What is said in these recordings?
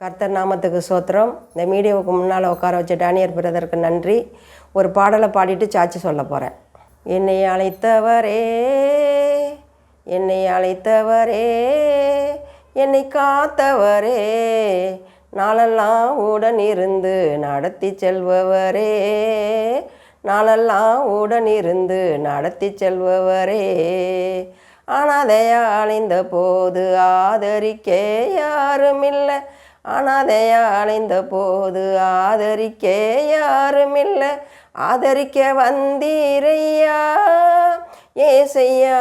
கர்த்தர் நாமத்துக்கு சோத்திரம். இந்த மீடியாவுக்கு முன்னால் உட்கார வச்ச டேனியர் பிரதருக்கு நன்றி. ஒரு பாடலை பாடிட்டு சாட்சி சொல்ல போகிறேன் என்னை அழைத்தவரே என்னை அழைத்தவரே என்னை காத்தவரே நாளெல்லாம் உடன் இருந்து நடத்தி செல்பவரே நாளெல்லாம் உடன் இருந்து நடத்தி செல்பவரே. அனாதையா அழிந்த போது ஆதரிக்க யாரும் இல்லை அனாதையா அலைந்த போது ஆதரிக்க யாருமில்லை. ஆதரிக்க வந்தீரையா? ஏசையா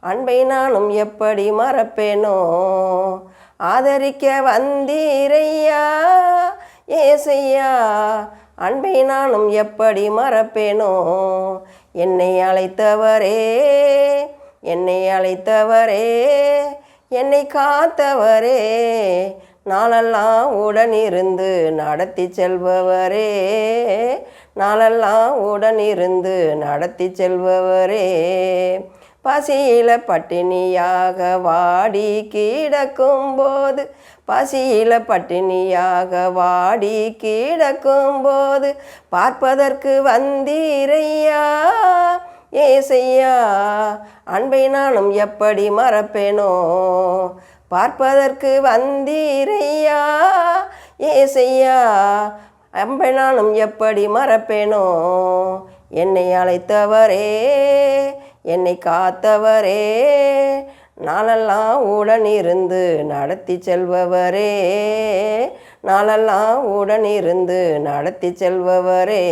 அன்பை நானும் எப்படி மறப்பேனோ? ஆதரிக்க வந்தீரையா? ஏசையா அன்பை நானும் எப்படி மறப்பேனோ? என்னை அழைத்தவரே என்னை அழைத்தவரே என்னை காத்தவரே நாளெல்லாம் உடன் இருந்து நடத்தி செல்பவரே. நாளெல்லாம் உடன் இருந்து நடத்தி செல்பவரே. பசியில பட்டினியாக வாடி கிடக்கும் போது பசியில பட்டினியாக வாடி கிடக்கும் போது பார்ப்பதற்கு வந்தீரையா ஏசையா அன்பை நானும் எப்படி மறப்பேனோ பார்ப்பதற்கு வந்தீரையா ஏசையா அன்பை நானும் எப்படி மறப்பேனோ? என்னை அழைத்தவரே என்னை காத்தவரே நாளெல்லாம் உடன் இருந்து நடத்தி செல்பவரே நாளெல்லாம் உடன் இருந்து நடத்தி செல்பவரே.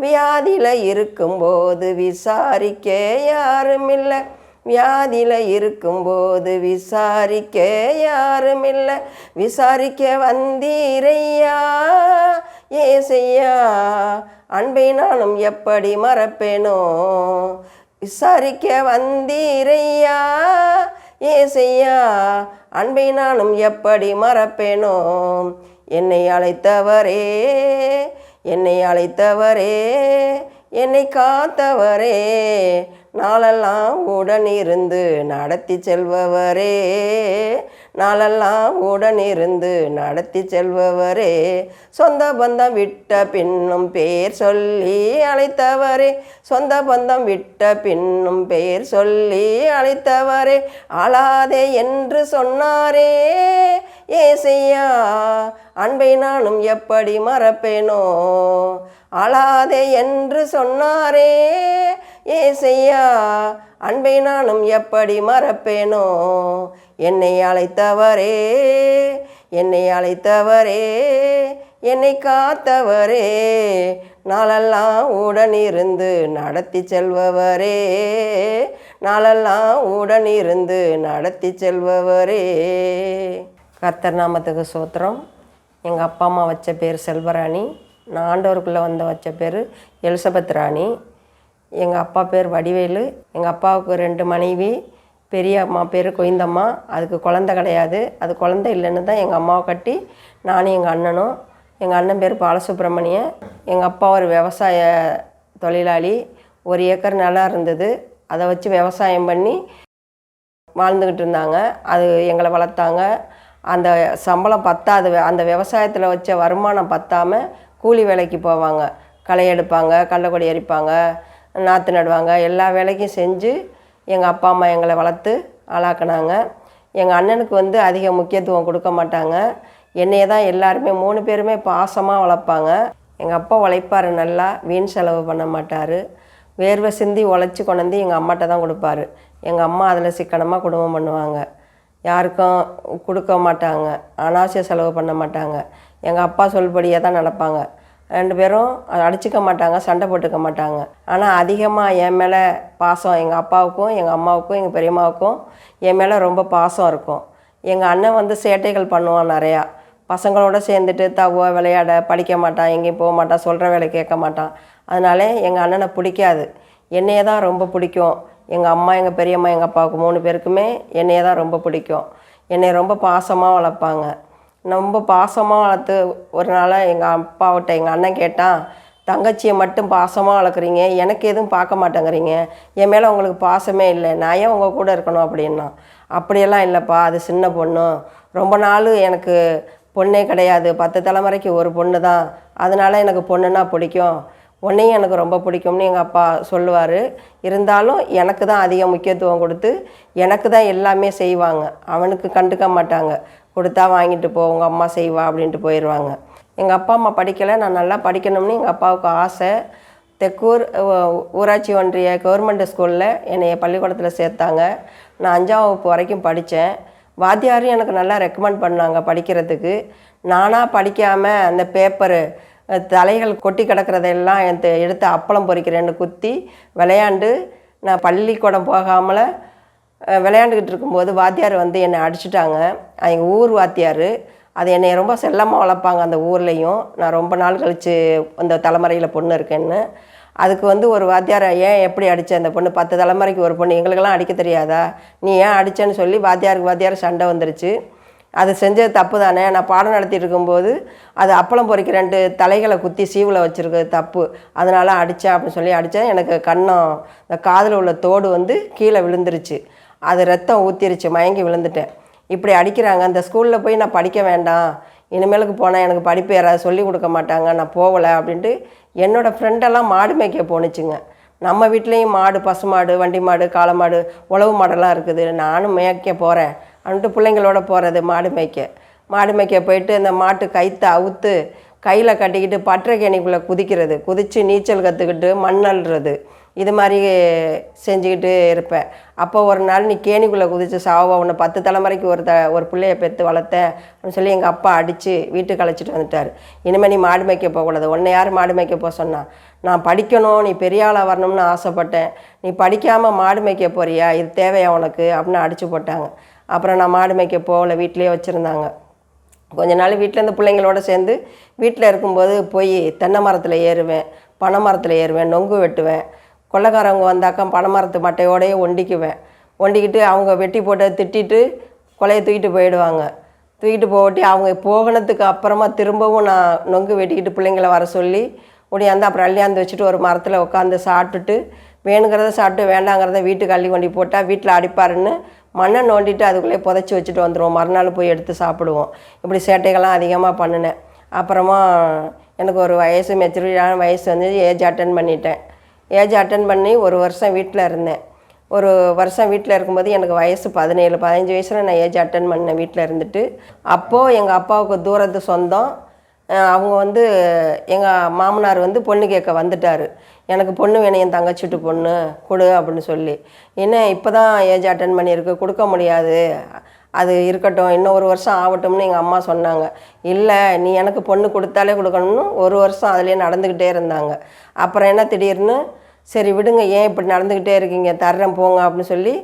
வியாதியில் இருக்கும்போது விசாரிக்க யாரும் இல்லை வியாதியில் இருக்கும்போது விசாரிக்க யாரும் இல்லை விசாரிக்க வந்தீரையா? ஏசையா? அன்பை நானும் எப்படி மறப்பேனோ? விசாரிக்க வந்தீரையா? ஏசையா? அன்பை நானும் எப்படி மறப்பேனோ? என்னை அழைத்தவரே என்னை அழைத்தவரே என்னை காத்தவரே நாளெல்லாம் உடனிருந்து நடத்தி செல்பவரே. நாளெல்லாம் உடன் இருந்து நடத்தி செல்பவரே. சொந்த பந்தம் விட்ட பின்னும் பெயர் சொல்லி அழைத்தவரே. சொந்த பந்தம் விட்ட பின்னும் பெயர் சொல்லி அழைத்தவரே. அழாதே என்று சொன்னாரே. ஏசையா அன்பை நானும் எப்படி மறப்பேனோ. அழாதே என்று சொன்னாரே. ஏசையா அன்பை நானும் எப்படி மறப்பேனோ? என்னை அழைத்தவரே என்னை அழைத்தவரே என்னை காத்தவரே நாளெல்லாம் உடன் இருந்து நடத்தி செல்பவரே நாளெல்லாம் உடன் இருந்து நடத்தி செல்பவரே. கர்த்தர் நாமத்துக்கு சோத்திரம். எங்கள் அப்பா அம்மா வச்ச பேர் செல்வராணி. நான் ஆண்டவருக்குள்ளே வந்த வச்ச பேர் எலிசபெத் ராணி. எங்கள் அப்பா பேர் வடிவேலு. எங்கள் அப்பாவுக்கு ரெண்டு மனைவி பெரிய அம்மா பேர் கொய்ந்தம்மா. அதுக்கு குழந்த கிடையாது. அது குழந்த இல்லைன்னு தான் எங்கள் அம்மாவை கட்டி நானும் எங்கள் அண்ணனும் எங்கள் அண்ணன் பேர் பாலசுப்ரமணியன். எங்கள் அப்பா ஒரு விவசாய தொழிலாளி. ஒரு ஏக்கர் நிலம் இருந்தது. அதை வச்சு விவசாயம் பண்ணி வாழ்ந்துக்கிட்டு இருந்தாங்க. அது எங்களை வளர்த்தாங்க. அந்த சம்பளம் பத்தாது. அந்த விவசாயத்தில் வச்ச வருமானம் பத்தாமல் கூலி வேலைக்கு போவாங்க. களை எடுப்பாங்க கடலக்கொடி எரிப்பாங்க நாற்று நடுவாங்க. எல்லா வேலைக்கும் செஞ்சு எங்கள் அப்பா அம்மா எங்களை வளர்த்து ஆளாக்குனாங்க. எங்கள் அண்ணனுக்கு வந்து அதிக முக்கியத்துவம் கொடுக்க மாட்டாங்க. என்னைய தான் எல்லாருமே மூணு பேருமே பாசமாக வளர்ப்பாங்க. எங்கள் அப்பா உழைப்பார் நல்லா வீண் செலவு பண்ண மாட்டார். வேர்வை சிந்தி உழைச்சி கொண்டாந்து எங்கள் அம்மாட்ட தான் கொடுப்பாரு. எங்கள் அம்மா அதில் சிக்கனமாக குடும்பம் பண்ணுவாங்க. யாருக்கும் கொடுக்க மாட்டாங்க. அனாவசிய செலவு பண்ண மாட்டாங்க. எங்கள் அப்பா சொல்படியாக தான் நடப்பாங்க. ரெண்டு பேரும் அடிச்சுக்க மாட்டாங்க சண்டை போட்டுக்க மாட்டாங்க. ஆனால் அதிகமாக என் மேலே பாசம் எங்கள் அப்பாவுக்கும் எங்கள் அம்மாவுக்கும் எங்கள் பெரியம்மாவுக்கும் என் மேலே ரொம்ப பாசம் இருக்கும். எங்கள் அண்ணன் வந்து சேட்டைகள் பண்ணுவான் நிறையா. பசங்களோட சேர்ந்துட்டு தவ விளையாட படிக்க மாட்டான் எங்கேயும் போக மாட்டான் சொல்கிற வேலை கேட்க மாட்டான். அதனால எங்கள் அண்ணனை பிடிக்காது. என்னையே தான் ரொம்ப பிடிக்கும். எங்கள் அம்மா எங்கள் பெரியம்மா எங்கள் அப்பாவுக்கு மூணு பேருக்குமே என்னையே தான் ரொம்ப பிடிக்கும். என்னை ரொம்ப பாசமாக வளர்ப்பாங்க. ரொம்ப பாசமாக வளர்த்து ஒரு நாள் எங்கள் அப்பாவிட்ட எங்கள் அண்ணன் கேட்டான் தங்கச்சியை மட்டும் பாசமாக வளர்க்குறீங்க எனக்கு எதுவும் பார்க்க மாட்டேங்கிறீங்க. என் மேலே உங்களுக்கு பாசமே இல்லை. நான் ஏன் உங்கள் கூட இருக்கணும்? அப்படின்னா அப்படியெல்லாம் இல்லைப்பா. அது சின்ன பொண்ணு. ரொம்ப நாள் எனக்கு பொண்ணே கிடையாது. பத்து தலைமுறைக்கு ஒரு பொண்ணு தான். அதனால் எனக்கு பொண்ணுன்னா பிடிக்கும். உன்னையும் எனக்கு ரொம்ப பிடிக்கும்னு எங்கள் அப்பா சொல்லுவார். இருந்தாலும் எனக்கு தான் அதிக முக்கியத்துவம் கொடுத்து எனக்கு தான் எல்லாமே செய்வாங்க. அவனுக்கு கண்டுக்க மாட்டாங்க. கொடுத்தா வாங்கிட்டு போ உங்கள் அம்மா செய்வா அப்படின்ட்டு போயிடுவாங்க எங்கள் அப்பா அம்மா படிக்கலை நான் நல்லா படிக்கணும்னு எங்கள் அப்பாவுக்கு ஆசை. தெக்கூர் ஊராட்சி ஒன்றிய கவர்மெண்ட் ஸ்கூலில் என்னைய பள்ளிக்கூடத்தில் சேர்த்தாங்க. நான் அஞ்சாம் வகுப்பு வரைக்கும் படித்தேன் வாத்தியாரும் எனக்கு நல்லா ரெக்கமெண்ட் பண்ணாங்க படிக்கிறதுக்கு. நானாக படிக்காமல் அந்த பேப்பரு தலைகள் கொட்டி கிடக்கிறதெல்லாம் எடுத்து எடுத்து அப்பளம் பொறிக்கிறேன்னு குத்தி விளையாண்டு நான் பள்ளிக்கூடம் போகாமல் விளையாண்டுக்கிட்டு இருக்கும்போது வாத்தியார் வந்து என்னை அடிச்சிட்டாங்க. எங்கள் ஊர் வாத்தியார் அது என்னை ரொம்ப செல்லமாக வளர்ப்பாங்க அந்த ஊர்லேயும். நான் ரொம்ப நாள் கழித்து அந்த தலைமுறையில் பொண்ணு இருக்கேன்னு. அதுக்கு வந்து ஒரு வாத்தியார் ஏன் எப்படி அடித்த அந்த பொண்ணு? பத்து தலைமுறைக்கு ஒரு பொண்ணு. எங்களுக்கெல்லாம் அடிக்க தெரியாதா? நீ ஏன் அடிச்சேன்னு சொல்லி வாத்தியாருக்கு வாத்தியார் சண்டை வந்துருச்சு. அது செஞ்சது தப்பு தானே? நான் பாடம் நடத்திட்டு இருக்கும்போது அது அப்பளம் பொறிக்கிறேன்ட்டு தலைகளை குத்தி சீவில் வச்சுருக்கு தப்பு. அதனால் அடித்தேன் அப்படின்னு சொல்லி அடித்தேன் எனக்கு கன்னம் இந்த காதில் உள்ள தோடு வந்து கீழே விழுந்துருச்சு. அது ரத்தம் ஊற்றிருச்சு மயங்கி விழுந்துட்டேன். இப்படி அடிக்கிறாங்க. அந்த ஸ்கூலில் போய் நான் படிக்க வேண்டாம். இனிமேலுக்கு போனால் எனக்கு படிப்பு யாராவது சொல்லி கொடுக்க மாட்டாங்க. நான் போகலை அப்படின்ட்டு என்னோடய ஃப்ரெண்டெல்லாம் மாடு மேய்க்க போணுச்சுங்க. நம்ம வீட்லேயும் மாடு பசு மாடு வண்டி மாடு காளை மாடு உழவு மாடெல்லாம் இருக்குது. நானும் மேய்க்க போகிறேன் அப்படின்ட்டு பிள்ளைங்களோட போகிறது மாடு மேய்க்க. மாடு மேய்க்க போயிட்டு அந்த மாட்டு கைத்தை அவுத்து கையில் கட்டிக்கிட்டு பற்றை கேணிக்குள்ளே குதிக்கிறது. குதித்து நீச்சல் கற்றுக்கிட்டு மண் அள்ளுறது. இது மாதிரி செஞ்சுக்கிட்டு இருப்பேன். அப்போ ஒரு நாள் நீ கேணிக்குள்ளே குதித்து சாவா உன்னை பத்து தலைமுறைக்கு ஒரு த ஒரு பிள்ளைய பெற்று வளர்த்தேன் அப்படின்னு சொல்லி எங்கள் அப்பா அடித்து வீட்டுக்கு அழைச்சிட்டு வந்துட்டார். இனிமேல் நீ மாடு மேய்க்க போகக்கூடாது உன்னை யார் மாடு மேய்க்க போக சொன்னான் நான் படிக்கணும் நீ பெரிய ஆளாக வரணும்னு ஆசைப்பட்டேன். நீ படிக்காமல் மாடு மேய்க்க போறியா? இது தேவையா உனக்கு? அப்படின்னு அடித்து போட்டாங்க. அப்புறம் நான் மாடு மேய்க்க போகல வீட்டிலே வச்சுருந்தாங்க. கொஞ்ச நாள் வீட்டில் இந்த பிள்ளைங்களோட சேர்ந்து வீட்டில் இருக்கும்போது போய் தென்னை மரத்தில் ஏறுவேன் பனை மரத்தில் ஏறுவேன் நொங்கு வெட்டுவேன். கொள்ளைக்காரவங்க வந்தாக்கா பனை மரத்து மட்டையோடையே ஒண்டிக்குவேன். ஒண்டிக்கிட்டு அவங்க வெட்டி போட்டு திட்டிட்டு கொலையை தூக்கிட்டு போயிடுவாங்க. தூக்கிட்டு போட்டி அவங்க போகணத்துக்கு அப்புறமா திரும்பவும் நான் நொங்கு வெட்டிக்கிட்டு பிள்ளைங்கள வர சொல்லி முடியாந்து அப்புறம் அள்ளியாந்து வச்சுட்டு ஒரு மரத்தில் உட்காந்து சாப்பிட்டுட்டு வேணுங்கிறத சாப்பிட்டு வேண்டாங்கிறத வீட்டுக்கு அள்ளி கொண்டு போட்டால் வீட்டில் அடிப்பாருன்னு மண்ணை நோண்டிட்டு அதுக்குள்ளே புதைச்சி வச்சுட்டு வந்துடுவோம் மறுநாள் போய் எடுத்து சாப்பிடுவோம். இப்படி சேட்டைகள்லாம் அதிகமாக பண்ணினேன். அப்புறமா எனக்கு ஒரு வயசு மெச்சூரிட்டான வயசு வந்து ஏஜ் அட்டன் பண்ணிட்டேன். ஏஜ் அட்டன் பண்ணி ஒரு வருஷம் வீட்டில் இருந்தேன். ஒரு வருஷம் வீட்டில் இருக்கும்போது எனக்கு வயசு பதினேழு பதினஞ்சு வயசில் நான் ஏஜ் அட்டன் பண்ணேன் வீட்டில் இருந்துட்டு. அப்போது எங்கள் அப்பாவுக்கு தூரத்து சொந்தம். அவங்க வந்து எங்கள் மாமனார் வந்து பொண்ணு கேட்க வந்துட்டார். எனக்கு பொண்ணு வேணும் என் தங்கச்சிட்டு பொண்ணு கொடு அப்படின்னு சொல்லி. என்ன இப்போ தான் ஏஜ் அட்டன் பண்ணியிருக்கு கொடுக்க முடியாது. அது இருக்கட்டும் இன்னும் ஒரு வருஷம் ஆகட்டும்னு எங்கள் அம்மா சொன்னாங்க. இல்லை நீ எனக்கு பொண்ணு கொடுத்தாலே கொடுக்கணும்னு ஒரு வருஷம் அதுலேயே நடந்துக்கிட்டே இருந்தாங்க. அப்புறம் என்ன திடீர்னு சரி விடுங்க ஏன் இப்படி நடந்துக்கிட்டே இருக்கீங்க? தர்றேன் போங்க அப்படின்னு சொல்லி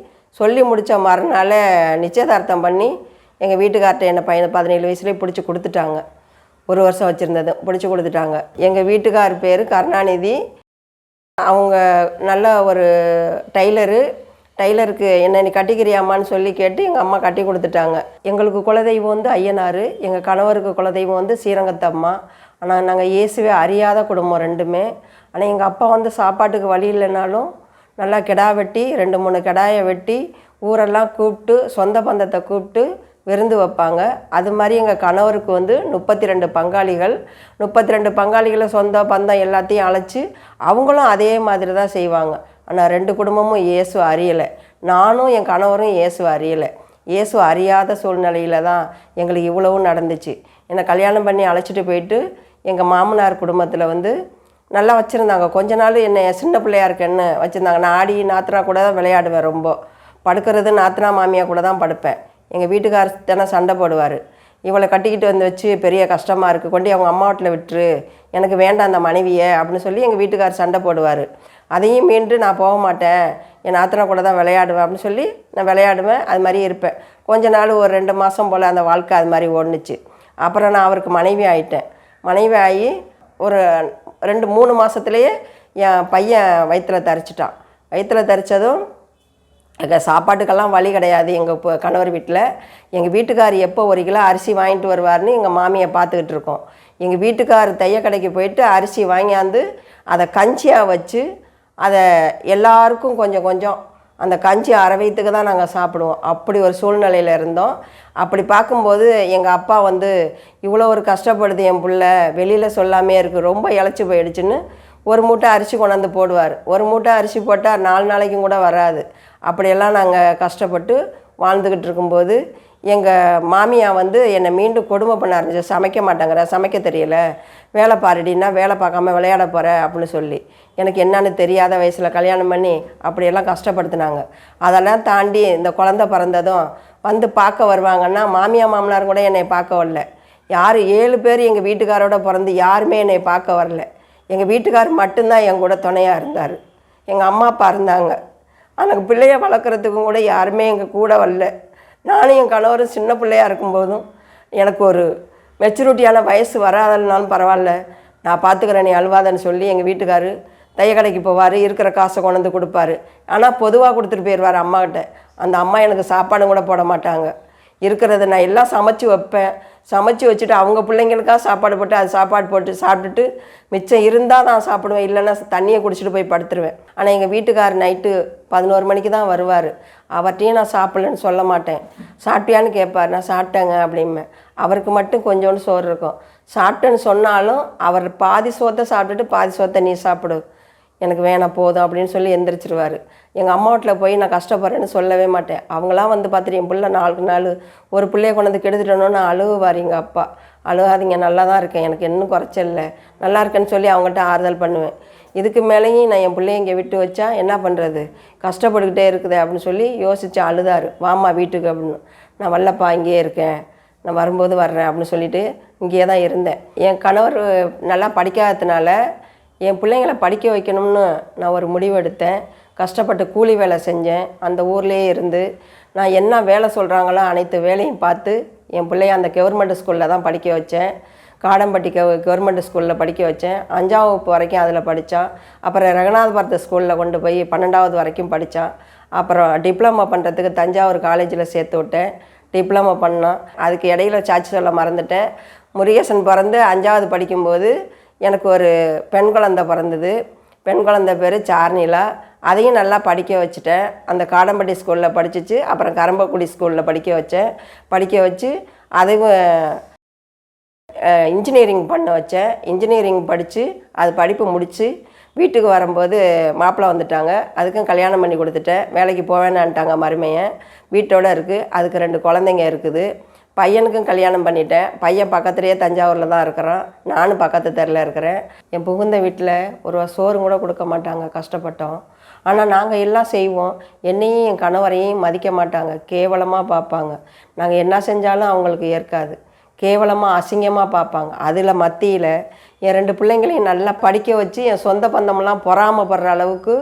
சொல்லி முடித்த மறுநாள் நிச்சயதார்த்தம் பண்ணி எங்கள் வீட்டுக்கார்ட்ட என்னை பையன் பதினேழு வயசுலேயே பிடிச்சி கொடுத்துட்டாங்க. ஒரு வருஷம் வச்சுருந்தது பிடிச்சி கொடுத்துட்டாங்க. எங்கள் வீட்டுக்கார் பேர் கருணாநிதி. அவங்க நல்ல ஒரு டைலரு. டைலருக்கு என்ன நீ கட்டிக்கிறியாமான்னு சொல்லி கேட்டு எங்கள் அம்மா கட்டி கொடுத்துட்டாங்க. எங்களுக்கு குலதெய்வம் வந்து ஐயனார். எங்கள் கணவருக்கு குலதெய்வம் வந்து ஸ்ரீரங்கத்தம்மா. ஆனால் நாங்கள் இயேசுவே அறியாத குடும்பம் ரெண்டுமே. ஆனால் எங்கள் அப்பா வந்து சாப்பாட்டுக்கு வழி இல்லைனாலும் நல்லா கிடா வெட்டி ரெண்டு மூணு கிடாயை வெட்டி ஊரெல்லாம் கூப்பிட்டு சொந்த பந்தத்தை கூப்பிட்டு விருந்து வைப்பாங்க. அது மாதிரி எங்கள் கணவருக்கு வந்து முப்பத்தி ரெண்டு பங்காளிகள். முப்பத்தி ரெண்டு பங்காளிகளை சொந்த பந்தம் எல்லாத்தையும் அழைச்சி அவங்களும் அதே மாதிரி தான் செய்வாங்க. ஆனால் ரெண்டு குடும்பமும் இயேசு அறியலை. நானும் என் கணவரும் இயேசு அறியலை. இயேசு அறியாத சூழ்நிலையில தான் எங்களுக்கு இவ்வளவும் நடந்துச்சு. என்னை கல்யாணம் பண்ணி அழைச்சிட்டு போயிட்டு எங்கள் மாமனார் குடும்பத்தில் வந்து நல்லா வச்சுருந்தாங்க. கொஞ்ச நாள் என்னை சின்ன பிள்ளையா இருக்கேன்னு வச்சுருந்தாங்க. நான் ஆடி நாத்தனா கூட தான் விளையாடுவேன் ரொம்ப. படுக்கிறது நாத்தனா மாமியா கூட தான் படுப்பேன். எங்கள் வீட்டுக்கார தானே சண்டை போடுவார். இவளை கட்டிக்கிட்டு வந்து வச்சு பெரிய கஷ்டமாக இருக்குது கொண்டு அவங்க அம்மா வீட்டில் விட்டுரு. எனக்கு வேண்டாம் அந்த மனைவியை அப்படின்னு சொல்லி எங்கள் வீட்டுக்கார் சண்டை போடுவார். அதையும் மீண்டு நான் போக மாட்டேன். என் நாத்தனா கூட தான் விளையாடுவேன் அப்படின்னு சொல்லி நான் விளையாடுவேன். அது மாதிரி இருப்பேன். கொஞ்ச நாள் ஒரு ரெண்டு மாதம் போல் அந்த வாழ்க்கை அது மாதிரி ஓடுனுச்சு. அப்புறம் நான் அவருக்கு மனைவி ஆகிட்டேன் மனைவி ஆகி ஒரு ரெண்டு மூணு மாதத்துலேயே என் பையன் வயிற்றுல தரிச்சிட்டான். வயிற்றில் தரித்ததும் அங்கே சாப்பாட்டுக்கெல்லாம் வழி கிடையாது. எங்கள் இப்போ கணவர் வீட்டில் எங்கள் வீட்டுக்கார் எப்போ ஒரு கிலோ அரிசி வாங்கிட்டு வருவார்னு எங்கள் மாமியை பார்த்துக்கிட்டு இருக்கோம். எங்கள் வீட்டுக்கார் தைய கடைக்கு போயிட்டு அரிசி வாங்கியாந்து அதை கஞ்சியாக வச்சு அதை எல்லாருக்கும் கொஞ்சம் கொஞ்சம் அந்த கஞ்சி அரை வயிற்றுக்கு தான் நாங்கள் சாப்பிடுவோம். அப்படி ஒரு சூழ்நிலையில் இருந்தோம். அப்படி பார்க்கும்போது எங்கள் அப்பா வந்து இவ்வளோ ஒரு கஷ்டப்படுது என் பிள்ளை வெளியில் சொல்லாமே இருக்குது ரொம்ப இழைச்சி போயிடுச்சுன்னு ஒரு மூட்டை அரிசி கொண்டாந்து போடுவார். ஒரு மூட்டை அரிசி போட்டால் நாலு நாளைக்கும் கூட வராது. அப்படியெல்லாம் நாங்கள் கஷ்டப்பட்டு வாழ்ந்துக்கிட்டு இருக்கும்போது எங்கள் மாமியா வந்து என்னை மீண்டும் கொடுமை பண்ண ஆரம்பிச்சு சமைக்க மாட்டாங்கிற சமைக்க தெரியல. வேலை பாருடின்னா வேலை பார்க்காம விளையாட போகிற அப்படின்னு சொல்லி. எனக்கு என்னன்னு தெரியாத வயசில் கல்யாணம் பண்ணி அப்படியெல்லாம் கஷ்டப்படுத்தினாங்க. அதெல்லாம் தாண்டி இந்த குழந்த பிறந்ததும் வந்து பார்க்க வருவாங்கன்னா மாமியா மாமனார் கூட என்னை பார்க்க வரல. யார் ஏழு பேர் எங்கள் வீட்டுக்காரோட பிறந்து யாருமே என்னை பார்க்க வரல. எங்கள் வீட்டுக்கார் மட்டும்தான் என் கூட துணையாக இருந்தார். எங்கள் அம்மா அப்பா இருந்தாங்க. ஆனால் பிள்ளைய வளர்க்குறதுக்கும் கூட யாருமே எங்கள் கூட வரல. நானும் என் கணவரும் சின்ன பிள்ளையாக இருக்கும்போதும் எனக்கு ஒரு மெச்சூரிட்டியான வயசு வராதனாலும் பரவாயில்ல. நான் பார்த்துக்கிறேன் நீ அழுவாதன்னு சொல்லி எங்கள் வீட்டுக்காரு தைய கடைக்கு போவார் இருக்கிற காசை கொண்டு வந்து கொடுப்பாரு. ஆனால் பொதுவாக கொடுத்துட்டு போயிடுவார் அம்மாக்கிட்ட அந்த அம்மா எனக்கு சாப்பாடு கூட போட மாட்டாங்க. இருக்கிறத நான் எல்லாம் சமைச்சு வைப்பேன். சமைச்சு வச்சுட்டு அவங்க பிள்ளைங்களுக்காக சாப்பாடு போட்டு அது சாப்பாடு போட்டு சாப்பிட்டுட்டு மிச்சம் இருந்தால் நான் சாப்பிடுவேன். இல்லைன்னா தண்ணியை குடிச்சிட்டு போய் படுத்துருவேன். ஆனால் எங்கள் வீட்டுக்கார் நைட்டு பதினோரு மணிக்கு தான் வருவார். அவர்கிட்டையும் நான் சாப்பிட்லன்னு சொல்ல மாட்டேன். சாப்பிட்டியான்னு கேட்பார். நான் சாப்பிட்டேங்க அப்படிம்பேன் அவருக்கு மட்டும் கொஞ்சோண்டு சோறு இருக்கும். சாப்பிட்டேன்னு சொன்னாலும் அவர் பாதி சோத்தை சாப்பிட்டுட்டு பாதி சோத்தை நீ சாப்பிடு. எனக்கு வேணாம் போதும் அப்படின்னு சொல்லி எந்திரிச்சிருவார். எங்கள் அம்மா வீட்டில் போய் நான் கஷ்டப்படுறேன்னு சொல்லவே மாட்டேன். அவங்களாம் வந்து பார்த்துட்டு என் பிள்ளை நாளுக்கு நாள் ஒரு பிள்ளைய கொண்டு வந்து கெடுத்துட்டோன்னு அழுவார் எங்கள் அப்பா. அழுகாதீங்க நல்லா தான் இருக்கேன். எனக்கு இன்னும் குறைச்சல நல்லா இருக்கேன்னு சொல்லி அவங்ககிட்ட ஆறுதல் பண்ணுவேன். இதுக்கு மேலேயும் நான் என் பிள்ளைய இங்கே விட்டு வச்சா என்ன பண்ணுறது கஷ்டப்பட்டுக்கிட்டே இருக்குது அப்படின்னு சொல்லி யோசித்து அழுதாரு. வாம்மா வீட்டுக்கு அப்படின்னு. நான் வரலப்பா இங்கேயே இருக்கேன். நான் வரும்போது வர்றேன் அப்படின்னு சொல்லிட்டு இங்கேயே தான் இருந்தேன். என் கணவர் நல்லா படிக்காததுனால என் பிள்ளைங்களை படிக்க வைக்கணும்னு நான் ஒரு முடிவு எடுத்தேன். கஷ்டப்பட்டு கூலி வேலை செஞ்சேன். அந்த ஊர்லேயே இருந்து நான் என்ன வேலை சொல்கிறாங்களோ அனைத்து வேலையும் பார்த்து என் பிள்ளைய அந்த கவர்மெண்ட் ஸ்கூலில் தான் படிக்க வச்சேன். காடம்பட்டி கவ கவர்மெண்ட் ஸ்கூலில் படிக்க வச்சேன். அஞ்சாம் வகுப்பு வரைக்கும் அதில் படித்தான் அப்புறம் ரங்கநாதபுரத்து ஸ்கூலில் கொண்டு போய் பன்னெண்டாவது வரைக்கும் படித்தான் அப்புறம் டிப்ளமா பண்ணுறதுக்கு தஞ்சாவூர் காலேஜில் சேர்த்து விட்டேன். டிப்ளமா பண்ணான் அதுக்கு இடையில சாட்சி சொல்ல மறந்துட்டேன். முருகேசன் பிறந்து அஞ்சாவது படிக்கும்போது எனக்கு ஒரு பெண் குழந்தை பிறந்தது. பெண் குழந்தை பேர் சார்னிலா அதையும் நல்லா படிக்க வச்சுட்டேன். அந்த காடம்பட்டி ஸ்கூலில் படிச்சிச்சு. அப்புறம் கரம்பக்குடி ஸ்கூலில் படிக்க வச்சேன். படிக்க வச்சு அதுவும் இன்ஜினியரிங் பண்ண வச்சேன். இன்ஜினியரிங் படித்து அது படிப்பு முடித்து வீட்டுக்கு வரும்போது மாப்பிள்ளை வந்துட்டாங்க. அதுக்கும் கல்யாணம் பண்ணி கொடுத்துட்டேன். வேலைக்கு போவேனான்ட்டாங்க மருமையன் வீட்டோட இருக்குது அதுக்கு ரெண்டு குழந்தைங்க இருக்குது. பையனுக்கும் கல்யாணம் பண்ணிட்டேன். பையன் பக்கத்துலேயே தஞ்சாவூரில் தான் இருக்கிறான். நானும் பக்கத்து தெருவில் இருக்கிறேன். என் புகுந்த வீட்டில் ஒரு சோறு கூட கொடுக்க மாட்டாங்க கஷ்டப்பட்டோம். ஆனால் நாங்கள் எல்லாம் செய்வோம். என்னையும் என் கணவரையும் மதிக்க மாட்டாங்க. கேவலமாக பார்ப்பாங்க நாங்கள் என்ன செஞ்சாலும் அவங்களுக்கு ஏற்காது. கேவலமாக அசிங்கமாக பார்ப்பாங்க அதில் மத்தியில் என் ரெண்டு பிள்ளைங்களையும் நல்லா படிக்க வச்சு என் சொந்த பந்தமெல்லாம் பொறாமப்படுற அளவுக்கு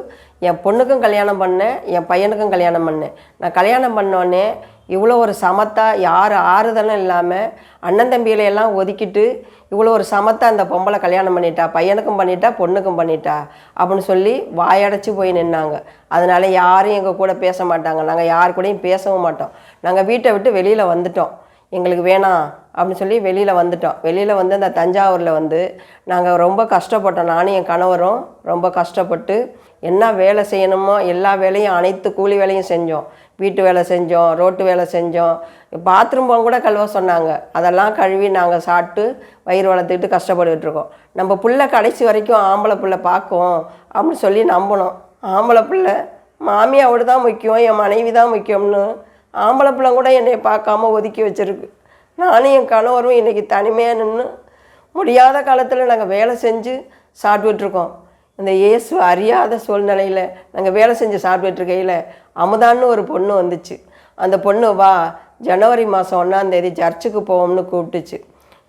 என் பொண்ணுக்கும் கல்யாணம் பண்ணேன் என் பையனுக்கும் கல்யாணம் பண்ணேன். நான் கல்யாணம் பண்ணோன்னே இவ்வளோ ஒரு சமத்தாக யார் ஆறுதலும் இல்லாமல் அண்ணன் தம்பிகளை எல்லாம் ஒதுக்கிட்டு இவ்வளோ ஒரு சமத்தாக அந்த பொம்பளை கல்யாணம் பண்ணிட்டா பையனுக்கும் பண்ணிட்டா பொண்ணுக்கும் பண்ணிட்டா அப்படின்னு சொல்லி வாயடைச்சி போய் நின்னாங்க. அதனால் யாரும் எங்கள் கூட பேச மாட்டாங்க. நாங்கள் யார் கூடயும் பேசவும் மாட்டோம். நாங்கள் வீட்டை விட்டு வெளியில் வந்துட்டோம். எங்களுக்கு வேணாம் அப்படின்னு சொல்லி வெளியில் வந்துட்டோம். வெளியில் வந்து அந்த தஞ்சாவூரில் வந்து நாங்கள் ரொம்ப கஷ்டப்பட்டோம். நானும் என் கணவரும் ரொம்ப கஷ்டப்பட்டு என்ன வேலை செய்யணுமோ எல்லா வேலையும் அனைத்து கூலி வேலையும் செஞ்சோம். வீட்டு வேலை செஞ்சோம் ரோட்டு வேலை செஞ்சோம். பாத்ரூம் போக கூட கழுவ சொன்னாங்க. அதெல்லாம் கழுவி நாங்கள் சாப்பிட்டு வயிறு வளர்த்துக்கிட்டு கஷ்டப்பட்டுக்கிட்டு இருக்கோம். நம்ம புள்ள கடைசி வரைக்கும் ஆம்பளை பிள்ளை பார்க்கும் அப்படின்னு சொல்லி நம்பணும். ஆம்பளை பிள்ளை மாமியாவோடு தான் முக்கியம் என் மனைவி தான் முக்கியம்னு. ஆம்பளை பிள்ளை கூட என்னை பார்க்காம ஒதுக்கி வச்சுருக்கு. நானும் என் கணவரும் இன்றைக்கி தனிமையாக நின்று முடியாத காலத்தில் நாங்கள் வேலை செஞ்சு சாப்பிட்டுட்ருக்கோம் அந்த இயேசு அறியாத சூழ்நிலையில் நாங்கள் வேலை செஞ்சு சாப்பிட்டுட்ருக்கையில் அமுதான்னு ஒரு பொண்ணு வந்துச்சு. அந்த பொண்ணு வா ஜனவரி மாதம் ஒன்றாந்தேதி சர்ச்சுக்கு போவோம்னு கூப்பிட்டுச்சு.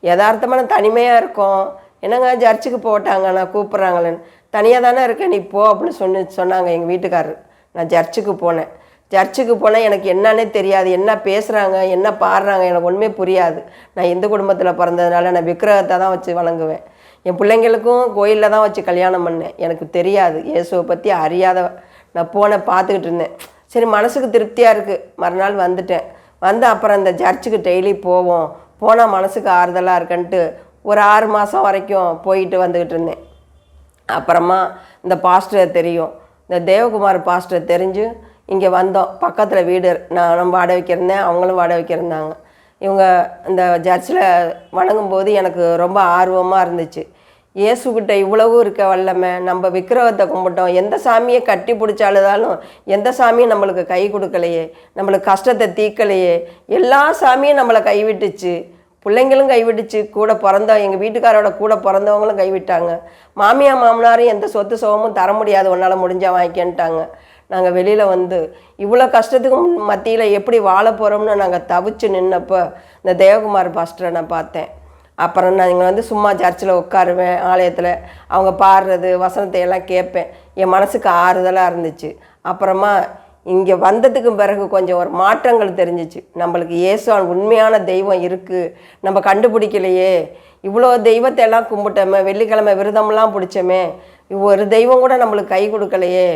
யதார்த்தமான தனிமையாக இருக்கோம். என்னங்க சர்ச்சுக்கு போட்டாங்க நான் கூப்பிட்றாங்களேன்னு. தனியாக தானே இருக்கேன் நீ போ அப்படின்னு சொன்னு சொன்னாங்க எங்கள் வீட்டுக்காரர். நான் சர்ச்சுக்கு போனேன். சர்ச்சுக்கு போனால் எனக்கு என்னன்னே தெரியாது. என்ன பேசுகிறாங்க என்ன பாடுறாங்க எனக்கு ஒன்றுமே புரியாது. நான் இந்து குடும்பத்தில் பிறந்ததுனால நான் விக்கிரகத்தை தான் வச்சு வணங்குவேன். என் பிள்ளைங்களுக்கும் கோயிலில் தான் வச்சு கல்யாணம் பண்ணேன். எனக்கு தெரியாது. இயேசுவை பற்றி அறியாத நான் போன பார்த்துக்கிட்டு இருந்தேன். சரி மனசுக்கு திருப்தியாக இருக்குது மறுநாள் வந்துட்டேன். வந்து அப்புறம் இந்த சர்ச்சுக்கு டெய்லி போவோம். போனால் மனசுக்கு ஆறுதலாக இருக்குன்ட்டு ஒரு ஆறு மாதம் வரைக்கும் போயிட்டு வந்துக்கிட்டு இருந்தேன். அப்புறமா இந்த பாஸ்டர் தெரியும். இந்த தேவகுமார் பாஸ்டர் தெரிஞ்சு இங்கே வந்தோம். பக்கத்தில் வீடு நான் நம்ம வாடகை இருந்தேன் அவங்களும் வாட வைக்கிருந்தாங்க இவங்க இந்த சர்ச்சில் வணங்கும்போது எனக்கு ரொம்ப ஆர்வமாக இருந்துச்சு. இயேசுக்கிட்ட இவ்வளவு இருக்க வல்லமை நம்ம விக்கிரகத்தை கும்பிட்டோம். எந்த சாமியை கட்டி பிடிச்சாலுதாலும் எந்த சாமியும் நம்மளுக்கு கை கொடுக்கலையே நம்மளுக்கு கஷ்டத்தை தீக்கலையே எல்லா சாமியும் நம்மளை கைவிட்டுச்சு. பிள்ளைங்களும் கைவிட்டுச்சு கூட பிறந்த எங்கள் வீட்டுக்காரோட கூட பிறந்தவங்களும் கைவிட்டாங்க. மாமியா மாமனாரும் எந்த சொத்து சுகமும் தர முடியாது உன்னால் முடிஞ்சால் வாங்கிக்கன்ட்டாங்க. நாங்கள் வெளியில் வந்து இவ்வளோ கஷ்டத்துக்கும் மத்தியில் எப்படி வாழ போகிறோம்னு நாங்கள் தவிச்சு நின்னப்போ இந்த தேவகுமார் பாஸ்டரை நான் பார்த்தேன். அப்புறம் நான் இங்கே வந்து சும்மா சர்ச்சில் உட்காருவேன் ஆலயத்தில். அவங்க பாடுறது வசனத்தை எல்லாம் கேட்பேன். என் மனசுக்கு ஆறுதலாக இருந்துச்சு. அப்புறமா இங்கே வந்ததுக்கு பிறகு கொஞ்சம் ஒரு மாற்றங்கள் தெரிஞ்சிச்சு. நம்மளுக்கு இயேசுவான் உண்மையான தெய்வம் இருக்குது நம்ம கண்டுபிடிக்கலையே. இவ்வளோ தெய்வத்தை எல்லாம் கும்பிட்டோமே வெள்ளிக்கிழமை விரதம்லாம் பிடிச்சோமே ஒரு தெய்வம் கூட நம்மளுக்கு கை கொடுக்கலையே.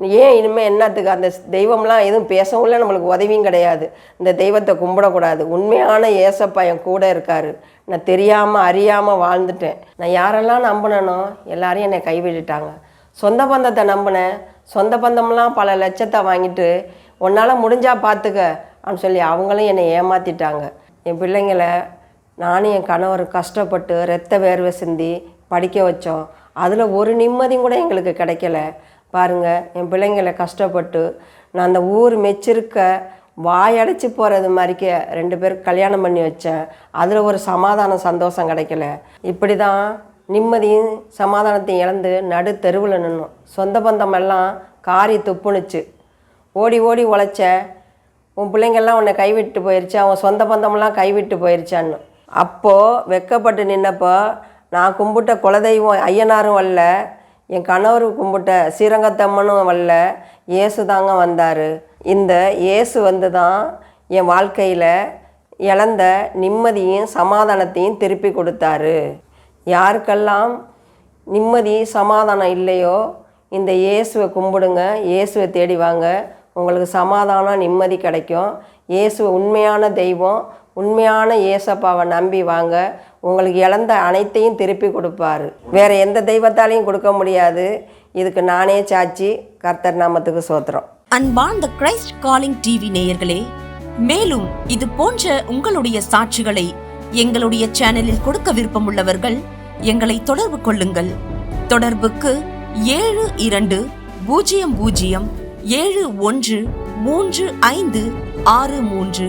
ஏன் இனிமேல் என்னத்துக்கு? அந்த தெய்வம்லாம் எதுவும் பேசவும் இல்லை நம்மளுக்கு உதவியும் கிடையாது. இந்த தெய்வத்தை கும்பிடக்கூடாது. உண்மையான ஏசப்பா என் கூட இருக்காரு. நான் தெரியாமல் அறியாமல் வாழ்ந்துட்டேன். நான் யாரெல்லாம் நம்பினனோ எல்லாரையும் என்னை கைவிட்டுட்டாங்க. சொந்த பந்தத்தை நம்பினேன். சொந்த பந்தம்லாம் பல லட்சத்தை வாங்கிட்டு உன்னால் முடிஞ்சால் பார்த்துக்க அப்படின்னு சொல்லி அவங்களும் என்னை ஏமாற்றிட்டாங்க என் பிள்ளைங்களை நானும் என் கணவர் கஷ்டப்பட்டு ரத்த வேர்வை சிந்தி படிக்க வச்சோம். அதில் ஒரு நிம்மதியும் கூட எங்களுக்கு கிடைக்கல. பாருங்கள் என் பிள்ளைங்களை கஷ்டப்பட்டு நான் அந்த ஊர் மெச்சிருக்க வாயடைச்சி போகிறது மாதிரிக்க ரெண்டு பேருக்கு கல்யாணம் பண்ணி வச்சேன். அதில் ஒரு சமாதானம் சந்தோஷம் கிடைக்கல. இப்படி தான் நிம்மதியும் சமாதானத்தையும் இழந்து நடு தெருவில் நின்னோம். சொந்த பந்தம் எல்லாம் காரி துப்புனுச்சு. ஓடி ஓடி உழைச்ச உன் பிள்ளைங்கெல்லாம் உன்னை கைவிட்டு போயிடுச்சு அவன் சொந்த பந்தமெல்லாம் கைவிட்டு போயிருச்சான்னு. அப்போது வெக்கப்பட்டு நின்னப்போ நான் கும்பிட்ட குலதெய்வம் ஐயனாரும் வரல என் கணவர் கும்பிட்ட ஸ்ரீரங்கத்தம்மனும் வரல. இயேசு தாங்க வந்தார். இந்த இயேசு வந்து தான் என் வாழ்க்கையில் இழந்த நிம்மதியும் சமாதானத்தையும் திருப்பி கொடுத்தாரு. யாருக்கெல்லாம் நிம்மதி சமாதானம் இல்லையோ இந்த இயேசுவை கும்பிடுங்க. இயேசுவை தேடி வாங்க. உங்களுக்கு சமாதானம் நிம்மதி கிடைக்கும். இயேசு உண்மையான தெய்வம். உண்மையான ஏசப்பாவை நம்பி வாங்க உங்களுக்கு இழந்த அனைத்தையும் திருப்பி கொடுப்பாரு. வேற எந்த தெய்வத்தாலையும் கொடுக்க முடியாது. இதுக்கு நானே சாட்சி கர்த்தர் நாமத்துக்கு சோத்திரம். அன்பார்ந்த கிரைஸ்ட் காலிங் டிவி நேயர்களே மேலும் இது போன்ற உங்களுடைய சாட்சிகளை எங்களுடைய சேனலில் கொடுக்க விருப்பமுள்ளவர்கள் எங்களை தொடர்பு கொள்ளுங்கள். தொடர்புக்கு ஏழு இரண்டு பூஜ்ஜியம் பூஜ்ஜியம் ஏழு ஒன்று மூன்று ஐந்து ஆறு மூன்று